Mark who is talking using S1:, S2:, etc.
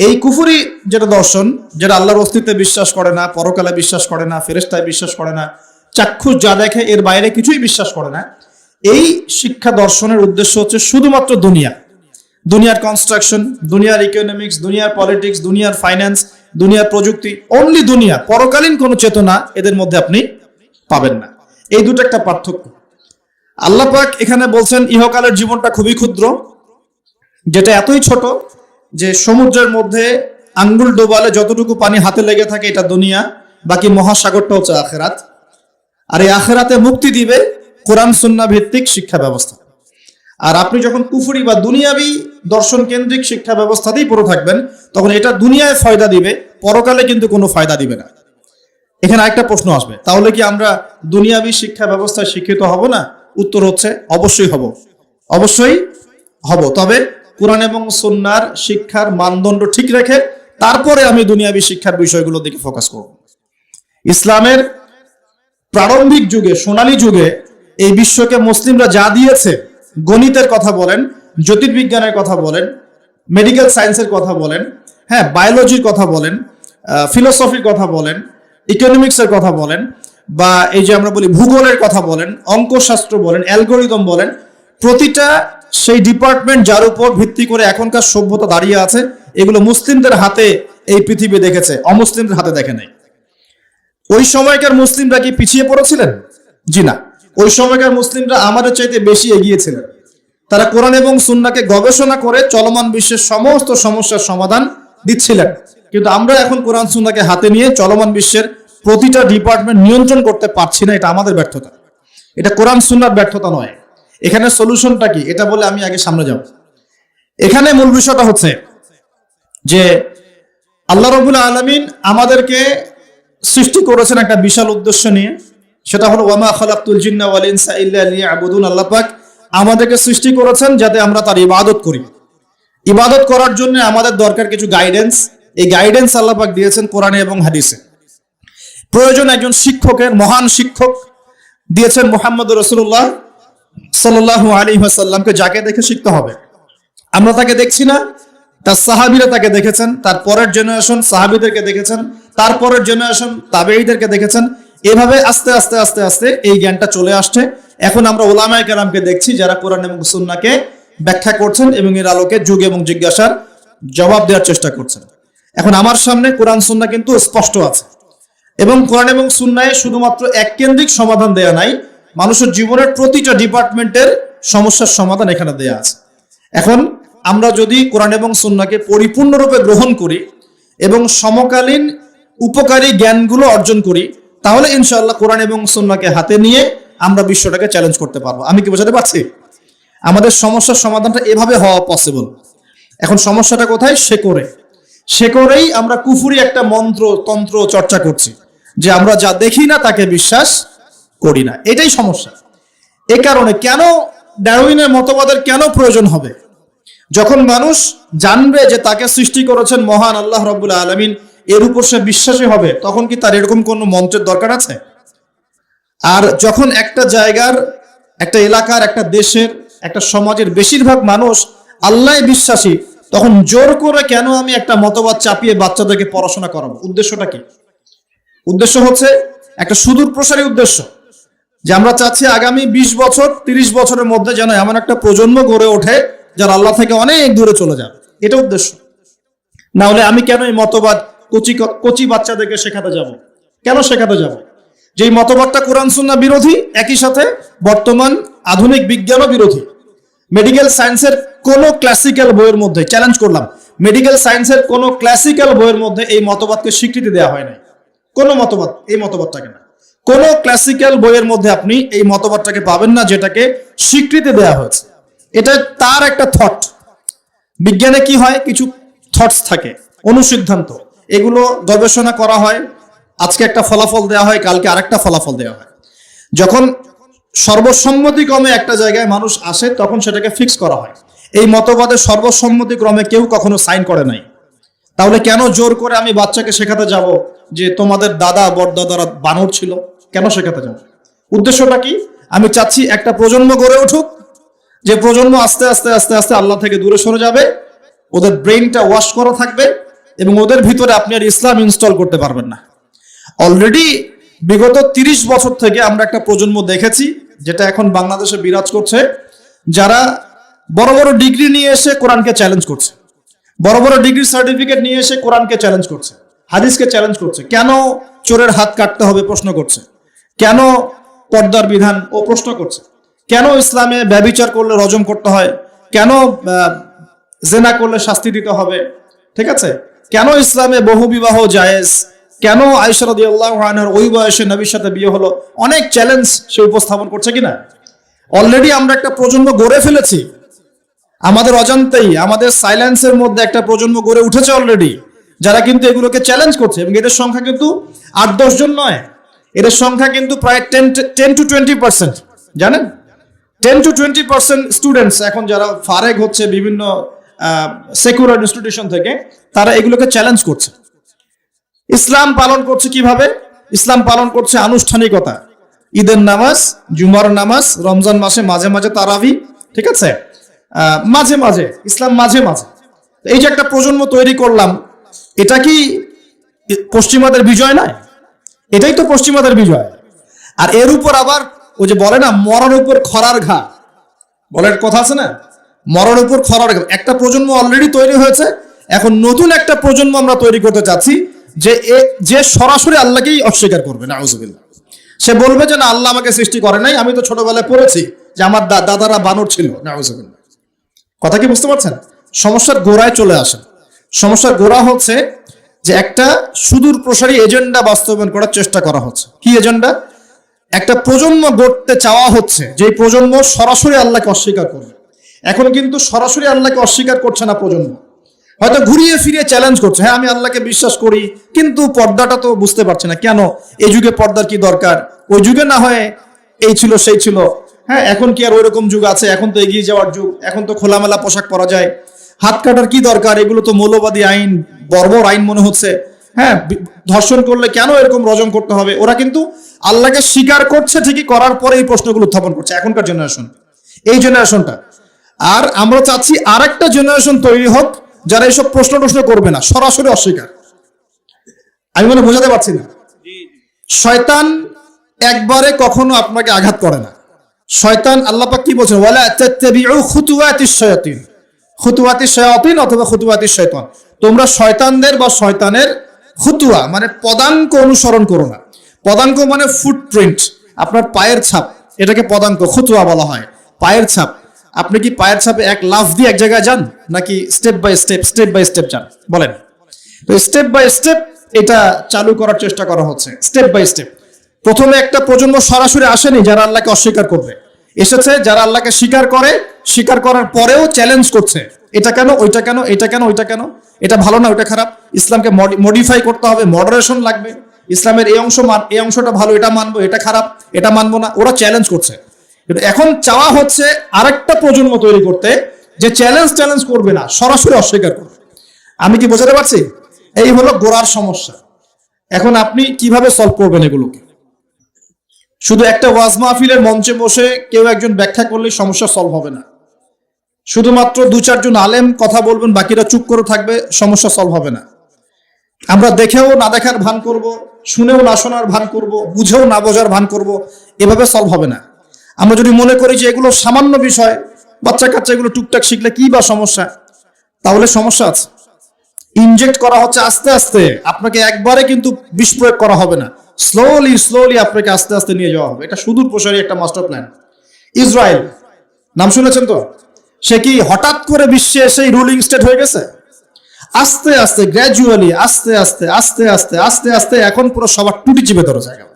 S1: এই কুফুরি যেটা দর্শন, যেটা আল্লাহর অস্তিত্বে বিশ্বাস করে না, পরকালে বিশ্বাস করে না ফেরেস্তায় বিশ্বাস করে না, চাক্ষুষ যা দেখে এর বাইরে কিছুই বিশ্বাস করে না, এই শিক্ষা দর্শনের উদ্দেশ্য হচ্ছে শুধুমাত্র দুনিয়া। দুনিয়ার কনস্ট্রাকশন দুনিয়ার ইকোনমিক্স দুনিয়ার পলিটিক্স দুনিয়ার ফাইন্যান্স দুনিয়ার প্রযুক্তি অনলি দুনিয়া, পরকালীন কোনো চেতনা এদের মধ্যে আপনি পাবেন না। এই দুটো একটা পার্থক্য। আল্লাহ পাক এখানে বলছেন, ইহকালের জীবনটা খুবই ক্ষুদ্র, যেটা এতই ছোট যে সমুদ্রের মধ্যে আঙ্গুল ডোবালে যতটুকু পানি হাতে লেগে থাকে এটা দুনিয়া, বাকি মহাসাগরটা হচ্ছে আখেরাত। আর এই আখেরাতে মুক্তি দিবে কোরআন সুন্না ভিত্তিক শিক্ষা ব্যবস্থা। আর আপনি যখন কুফুরি বা দুনিয়াবি দর্শন কেন্দ্রিক শিক্ষা ব্যবস্থাতেই পড়ে থাকবেন, তখন এটা দুনিয়ায় ফয়দা দিবে, পরকালে কিন্তু কোনো ফায়দা দিবে না। এখানে একটা প্রশ্ন আসবে, তাহলে কি আমরা দুনিয়াবি শিক্ষা ব্যবস্থায় শিক্ষিত হব না? উত্তর হচ্ছে অবশ্যই হব। অবশ্যই হব, তবে কোরআন এবং সন্ন্যার শিক্ষার মানদণ্ড ঠিক রেখে তারপরে আমি দুনিয়াবি শিক্ষার বিষয়গুলোর দিকে ফোকাস করব। ইসলামের প্রারম্ভিক যুগে, সোনালী যুগে এই বিশ্বকে মুসলিমরা যা দিয়েছে, গণিতের কথা বলেন, জ্যোতির্বিজ্ঞানের কথা বলেন মেডিকেল সায়েন্সের কথা বলেন হ্যাঁ বায়োলজির কথা বলেন ফিলোসফির কথা বলেন ইকোনমিক্সের কথা বলেন, বা এই যে আমরা বলি ভূগোলের কথা বলেন, অঙ্কশাস্ত্র বলেন অ্যালগোরিদম বলেন, প্রতিটা সেই ডিপার্টমেন্ট যার উপর ভিত্তি করে এখনকার সভ্যতা দাঁড়িয়ে আছে, এগুলো মুসলিমদের হাতে এই পৃথিবী দেখেছে, অমুসলিমদের হাতে দেখে নেই। ওই সময়কার মুসলিমরা কি পিছিয়ে পড়েছিলেন? জি না। ওই সময়কার মুসলিমরা আমাদের চাইতে বেশি এগিয়েছিলেন। তারা কোরআন এবং সুন্নাকে গবেষণা করে চলমান বিশ্বের সমস্ত সমস্যার সমাধান দিচ্ছিলেন। কিন্তু আমরা এখন কোরআন সুন্নাকে হাতে নিয়ে চলমান বিশ্বের প্রতিটা ডিপার্টমেন্ট নিয়ন্ত্রণ করতে পারছি না, এটা আমাদের ব্যর্থতা। এটা কোরআন সুন্নার ব্যর্থতা নয়। এখানে সলিউশনটা কি? এটা বলে আমি আগে সামনে যাব। এখানে মূল বিষয়টা হচ্ছে যে আল্লাহ রবুল আলমিন আমাদেরকে সৃষ্টি করেছেন একটা বিশাল উদ্দেশ্য নিয়ে। সেটা হলো, ওয়ামা খালাকুল জিন্না লিয়াবুদুন আল্লাহ পাক আমাদেরকে সৃষ্টি করেছেন যাতে আমরা তার ইবাদত করি। ইবাদত করার জন্য আমাদের দরকার কিছু গাইডেন্স এই গাইডেন্স আল্লাহ পাক দিয়েছেন কোরআনে এবং হাদিসে। প্রয়োজন একজন শিক্ষকের, মহান শিক্ষক দিয়েছেন মোহাম্মদ রসুল্লাহ সাল্লাহ আলী সাল্লামকে যাকে দেখে শিখতে হবে। আমরা তাকে দেখছি না, তার সাহাবিরা তাকে দেখেছেন, তার পরের জেনারেশন সাহাবিদেরকে দেখেছেন তারপরের জেনারেশন তাবেইদেরকে দেখেছেন। এভাবে আস্তে আস্তে আস্তে আস্তে এই জ্ঞানটা চলে আসছে। এখন আমরা ওলামায় কালামকে দেখছি যারা কোরআন এবং সুন্নাকে ব্যাখ্যা করছেন এবং এর আলোকে যুগ এবং জিজ্ঞাসার জবাব দেওয়ার চেষ্টা করছেন। এখন আমার সামনে কোরআন সুন্না কিন্তু স্পষ্ট আছে। এবং কোরআন এবং সুন্নায় শুধুমাত্র এক কেন্দ্রিক সমাধান দেয়া নাই মানুষের জীবনের প্রতিটা ডিপার্টমেন্টের সমস্যার সমাধান এখানে দেয়া আছে। এখন আমরা যদি কোরআন এবং সুন্নাকে পরিপূর্ণরূপে গ্রহণ করি এবং সমকালীন উপকারী জ্ঞানগুলো অর্জন করি, তাহলে ইনশাআল্লাহ কোরআন এবং সুন্নাকে হাতে নিয়ে আমরা বিশ্বটাকে চ্যালেঞ্জ করতে পারব। আমি কি বোঝাতে পারছি? আমাদের সমস্যার সমাধানটা এভাবে হওয়া পসিবল এখন সমস্যাটা কোথায়? সে করে সে করেই আমরা কুফুরি একটা মন্ত্র, তন্ত্র চর্চা করছি, যে আমরা যা দেখি না তাকে বিশ্বাস করি না। এটাই সমস্যা। এ কারণে কেন ডারউইনের মতবাদের কেন প্রয়োজন হবে? যখন মানুষ জানবে যে তাকে সৃষ্টি করেছেন মহান আল্লাহ রব্বুল আলমিন, এর উপর সে বিশ্বাসী হবে, তখন কি তার এরকম কোনো মন্ত্রের দরকার আছে? আর যখন একটা জায়গার, একটা এলাকার, একটা দেশের, একটা সমাজের বেশিরভাগ মানুষ আল্লাহ বিশ্বাসী, তখন জোর করে কেন আমি একটা মতবাদ চাপিয়ে বাচ্চাদেরকে পড়াশোনা করাবো? উদ্দেশ্যটা কি? উদ্দেশ্য হচ্ছে একটা সুদূর প্রসারী উদ্দেশ্য। যে আমরা চাচ্ছি আগামী ২০ বছর ৩০ বছরের মধ্যে যেন এমন একটা প্রজন্ম গড়ে ওঠে যারা আল্লাহ থেকে অনেক দূরে চলে যাবে। এটা উদ্দেশ্য। না হলে আমি কেন এই মতবাদ কচি কচি বাচ্চাদেরকে শেখাতে যাব? কেন শেখাতে যাব? যে মতবাদটা কোরআন সুন্না বিরোধী, একই সাথে বর্তমান আধুনিক বিজ্ঞানও বিরোধী। মেডিকেল সায়েন্সের কোন ক্লাসিক্যাল বইয়ের মধ্যে চ্যালেঞ্জ করলাম মেডিকেল সায়েন্সের কোন ক্লাসিক্যাল বইয়ের মধ্যে এই মতবাদকে স্বীকৃতি দেওয়া হয় নাই। কোন মতবাদ, এই মতবাদটাকে না। কোন ক্লাসিক্যাল বইয়ের মধ্যে আপনি এই মতবাদটাকে পাবেন না, যেটাকে স্বীকৃতি দেওয়া হয়েছে। এটা তার একটা থট বিজ্ঞানে কি হয়? কিছু থটস থাকে, অনুসিদ্ধান্ত। এগুলো গবেষণা করা হয়, আজকে একটা ফলাফল দেওয়া হয়, কালকে আরেকটা ফলাফল দেওয়া হয়। যখন সর্বসম্মতিক্রমে একটা জায়গায় মানুষ আসে, তখন সেটাকে ফিক্স করা হয়। এই মতবাদে সর্বসম্মতিক্রমে কেউ কখনো সাইন করে নাই। তাহলে কেন জোর করে আমি বাচ্চাকে শেখাতে যাব যে তোমাদের দাদা, বড়দাদারা বানর ছিল? কেন শেখাতে যাব? উদ্দেশ্যটা কি? আমি চাচ্ছি একটা প্রজন্ম গড়ে উঠুক, যে প্রজন্ম আস্তে আস্তে আস্তে আস্তে আল্লাহ থেকে দূরে সরে যাবে, ওদের ব্রেইনটা ওয়াশ করা থাকবে এবং ওদের ভিতরে আপনি আর ইসলাম ইনস্টল করতে পারবেন না। অলরেডি বিগত তিরিশ বছর থেকে আমরা একটা প্রজন্ম দেখেছি, যেটা এখন বাংলাদেশে বিরাজ করছে, যারা বড় বড় ডিগ্রি নিয়ে এসে কোরআনকে চ্যালেঞ্জ করছে, বড় বড় ডিগ্রি সার্টিফিকেট নিয়ে এসে কোরআনকে চ্যালেঞ্জ করছে, হাদিসকে চ্যালেঞ্জ করছে। কেন চোরের হাত কাটতে হবে প্রশ্ন করছে? কেন পর্দার বিধান ও প্রশ্ন করছে? কেন ইসলামে ব্যবিচার করলে রজম করতে হয়? কেন জেনা করলে শাস্তি দিতে হবে? ঠিক আছে? কেন ইসলামে বহু বিবাহ জায়েজ? কেন আইসারদি আল্লাহ ওই বয়সে নবীর সাথে বিয়ে হলো? অনেক চ্যালেঞ্জ সে উপস্থাপন করছে কিনা? অলরেডি আমরা একটা প্রজন্ম গড়ে ফেলেছি। আমাদের অজান্তেই, আমাদের সাইলেন্সের মধ্যে একটা প্রজন্ম গড়ে উঠেছে অলরেডি যারা কিন্তু এগুলোকে চ্যালেঞ্জ করছে, এবং এদের সংখ্যা কিন্তু আট দশ জন নয়। এদের সংখ্যা কিন্তু প্রায় ten ten to twenty percent জানেন? Ten to twenty percent students এখন যারা ফারেক হচ্ছে বিভিন্ন সেকুলার ইনস্টিটিউশন থেকে, তারা এগুলোকে চ্যালেঞ্জ করছে। ইসলাম পালন করছে কীভাবে? ইসলাম পালন করছে আনুষ্ঠানিকতা। ঈদের নামাজ, জুমার নামাজ, রমজান মাসে মাঝে মাঝে তারাবি, ঠিক আছে? মাঝে মাঝে, ইসলাম মাঝে মাঝে। এই যে একটা প্রজন্ম তৈরি করলাম, এটা কি পশ্চিমাদের বিজয় নয়? এটাই তো পশ্চিমাদের বিজয়। আর এর উপর আবার ও যে বলে না, মরার উপর খরার ঘা বলার কথা আছে না? মরার উপর খরার ঘা একটা প্রজন্ম অলরেডি তৈরি হয়েছে। এখন নতুন একটা প্রজন্ম আমরা তৈরি করতে চাচ্ছি যে যে সরাসরি আল্লাহকেই অস্বীকার করবে না সে বলবে যে না, আল্লাহ আমাকে সৃষ্টি করে নাই। আমি তো ছোটবেলায় পড়েছি যে আমার দাদারা বানর ছিল না কথা কি বুঝতে পারছেন? সমস্যার গোড়ায় চলে আসেন। সমস্যার গোড়া হচ্ছে যে একটা সুদূর প্রসারী এজেন্ডা বাস্তবায়ন করার চেষ্টা করা হচ্ছে। কি এজেন্ডা? একটা প্রজন্ম গড়তে চাওয়া হচ্ছে যে প্রজন্ম সরাসরি আল্লাহকে অস্বীকার করবে। এখন কিন্তু সরাসরি আল্লাহকে অস্বীকার করছে না প্রজন্ম। হয়তো ঘুরিয়ে ফিরিয়ে চ্যালেঞ্জ করছে হ্যাঁ আমি আল্লাহকে বিশ্বাস করি, কিন্তু পর্দাটা তো বুঝতে পারছে না। কেন? এই যুগে পর্দার কি দরকার? ওই যুগে না হয় এই ছিল, সেই ছিল। হ্যাঁ এখন কি আর ওইরকম যুগ আছে? এখন তো এগিয়ে যাওয়ার যুগ। এখন তো খোলামেলা পোশাক পরা যায়। হাত কাটার কি দরকার? এগুলো তো মৌলবাদী আইন, বর্বর আইন মনে হচ্ছে। হ্যাঁ ধর্ষণ করলে কেন এরকম রজম করতে হবে? ওরা কিন্তু আল্লাহকে স্বীকার করছে, ঠিকই করার পরে এই প্রশ্নগুলো উত্থাপন করছে। এখনকার জেনারেশন এই জেনারেশনটা আর আমরা চাচ্ছি আর একটা জেনারেশন তৈরি হোক, যারা এইসব প্রশ্ন টশ্ন করবে না, সরাসরি অস্বীকার। আমি মনে বোঝাতে পারছি না। শয়তান একবারে কখনো আপনাকে আঘাত করে না। শয়তান আল্লাহ পাক কি বলছেন? ওয়ালা তাত্তাবিউ খুতুওয়াতিশ শায়াতিন। খুতুওয়াতিশ শায়াতিন অথবা খুতুওয়াতিশ শয়তান। তোমরা শয়তানদের বা শয়তানের খুতুয়া মানে পদাঙ্ক অনুসরণ করো না। পদাঙ্ক মানে ফুটপ্রিন্ট আপনার পায়ের ছাপ। এটাকে পদাঙ্ক, খুতুয়া বলা হয়। পায়ের ছাপ। আপনি কি পায়ের ছাপে এক লাফ দিয়ে এক জায়গায় যান, নাকি step by step step by step যান? বলেন। তো স্টেপ বাই স্টেপ এটা চালু করার চেষ্টা করা হচ্ছে স্টেপ বাই স্টেপ প্রথমে একটা প্রজন্ম সরাসরি আসেনি যারা আল্লাহকে অস্বীকার করবে। এসেছে যারা আল্লাহকে স্বীকার করে স্বীকার করার পরেও চ্যালেঞ্জ করছে। এটা কেন, ওইটা কেন, এটা কেন, ওইটা কেন? এটা ভালো না, ওইটা খারাপ? ইসলামকে মডিফাই করতে হবে মডারেশন লাগবে। ইসলামের এই অংশ মান, এই অংশটা ভালো, এটা মানবো, এটা খারাপ, এটা মানবো না, ওরা চ্যালেঞ্জ করছে। এখন চাওয়া হচ্ছে আরেকটা প্রজন্ম তৈরি করতে, যে চ্যালেঞ্জ চ্যালেঞ্জ করবে না, সরাসরি অস্বীকার করবে। আমি কি বোঝাতে পারছি? এই হলো গোড়ার সমস্যা। এখন আপনি কীভাবে সলভ করবেন এগুলোকে? শুধু একটা ওয়াজ মাহফিলের মঞ্চে বসে কেউ একজন ব্যাখ্যা করলে সমস্যা সলভ হবে না। শুধুমাত্র দু চারজন আলেম কথা বলবেন, বাকিরা চুপ করে থাকবে, সমস্যা সলভ হবে না। আমরা দেখেও না দেখার ভান করব, শুনেও না শোনার ভান করব, বুঝেও না বোঝার ভান করব, এভাবে সলভ হবে না। আমরা যদি মনে করি যে এগুলো সামান্য বিষয় বাচ্চা কাচ্চা এগুলো টুকটাক শিখলে কি বা সমস্যা? তাহলে সমস্যা আছে। ইনজেক্ট করা হচ্ছে আস্তে আস্তে, আপনাকে একবারে কিন্তু বিষ প্রয়োগ করা হবে না। স্লোলি স্লোলি আপনাকে আস্তে আস্তে নিয়ে যাওয়া হবে। এটা সুদূর প্রসারী একটা মাস্টার প্ল্যান ইসরায়েল, নাম শুনেছেন তো? সে কি হঠাৎ করে বিশ্বে সেই রুলিং স্টেট হয়ে গেছে? আস্তে আস্তে গ্র্যাজুয়ালি আস্তে আস্তে আস্তে আস্তে আস্তে আস্তে, এখন পুরো সবার টুটি চিপে ধরে জায়গা।